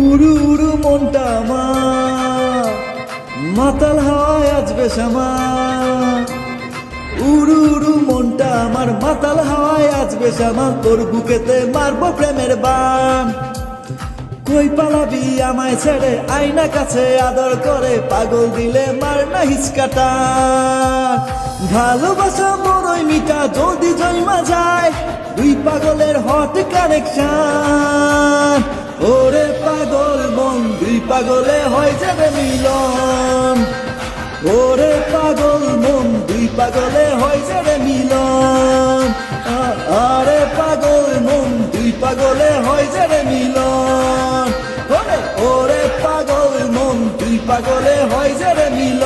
উড়ু মনটা আমার। মাতাল হাওয়ায় আজ বেশ আমার। মনটা আমার, মাতাল হাওয়ায় আজ বেশ তোর বুকেতে মারবো প্রেমের বান। কই পালাবি আমায় ছেড়ে, আয়না কাছে আদর করে, পাগল দিলে মার না হিচকাটা। ভালোবাসা বড়ই মিটা, যদি জন্মা যায়, দুই পাগলের হট কানেকশন পাগলে হয়ে যাবে মিলন। ওরে পাগল মন, দুই পাগলে হয়ে যাবে মিলন। আরে পাগল মন, দুই পাগলে হয়ে যাবে মিলন। ওরে ওরে পাগল মন, দুই পাগলে হয়ে যাবে মিলন।